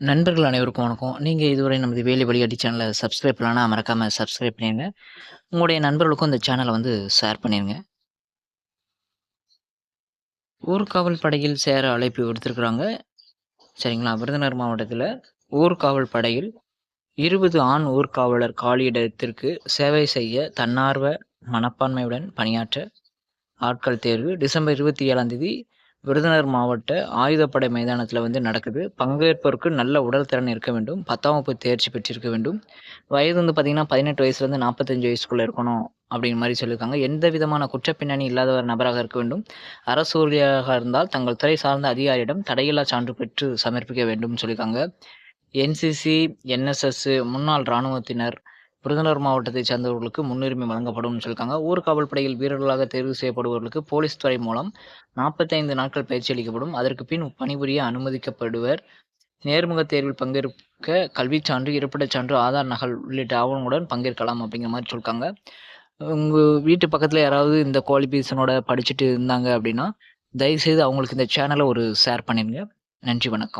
நண்பர்கள் அனைவருக்கும் வணக்கம். நீங்கள் இதுவரை நமது வேலை வழிகாட்டி சேனலை சப்ஸ்கிரைப் பண்ணலனா மறக்காமல் சப்ஸ்கிரைப் பண்ணிடுங்க உங்களுடைய நண்பர்களுக்கும் இந்த சேனலை வந்து ஷேர் பண்ணிடுங்க ஊர்காவல் படையில் சேர அழைப்பு விடுத்திருக்கிறாங்க. சரிங்களா? விருதுநகர் மாவட்டத்தில் ஊர்காவல் படையில் 20 ஆண் ஊர்காவலர் காலியிடத்திற்கு சேவை செய்ய தன்னார்வ மனப்பான்மையுடன் பணியாற்ற ஆட்கள் தேர்வு டிசம்பர் 27ஆம் தேதி விருதுநகர் மாவட்ட ஆயுதப்படை மைதானத்தில் வந்து நடக்குது. பங்கேற்போருக்கு நல்ல உடல் திறன் இருக்க வேண்டும். 10ஆம் வகுப்பு தேர்ச்சி பெற்றிருக்க வேண்டும். வயது வந்து பார்த்தீங்கன்னா, 18 வயசுலேருந்து நாற்பத்தஞ்சு வயசுக்குள்ளே இருக்கணும் அப்படிங்கிற மாதிரி சொல்லியிருக்காங்க. எந்த விதமான குற்றப் பின்னணி இல்லாத ஒரு நபராக இருக்க வேண்டும். அரசு ஊழியராக இருந்தால் தங்கள் துறை சார்ந்த அதிகாரியிடம் தடையில்லா சான்று பெற்று சமர்ப்பிக்க வேண்டும்னு சொல்லியிருக்காங்க. என்சிசி, என்எஸ்எஸ், முன்னாள் இராணுவத்தினர் விருதுநகர் மாவட்டத்தைச் சேர்ந்தவர்களுக்கு முன்னுரிமை வழங்கப்படும்னு சொல்லியிருக்காங்க. ஊர் காவல்படையில் வீரர்களாக தேர்வு செய்யப்படுபவர்களுக்கு போலீஸ் துறை மூலம் 45 நாட்கள் பயிற்சி அளிக்கப்படும். அதற்கு பின் பணிபுரிய அனுமதிக்கப்படுவர். நேர்முகத் தேர்வில் பங்கேற்க கல்விச் சான்று, இருப்பிடச் சான்று, ஆதார் நகல் உள்ளிட்ட ஆவணங்களுடன் பங்கேற்கலாம் அப்படிங்கிற மாதிரி சொல்லியிருக்காங்க உங்கள் வீட்டு பக்கத்தில் யாராவது இந்த குவாலிஃபிகேஷனோட படிச்சுட்டு இருந்தாங்க அப்படின்னா, தயவுசெய்து அவங்களுக்கு இந்த சேனலை ஒரு ஷேர் பண்ணிடுங்க நன்றி, வணக்கம்.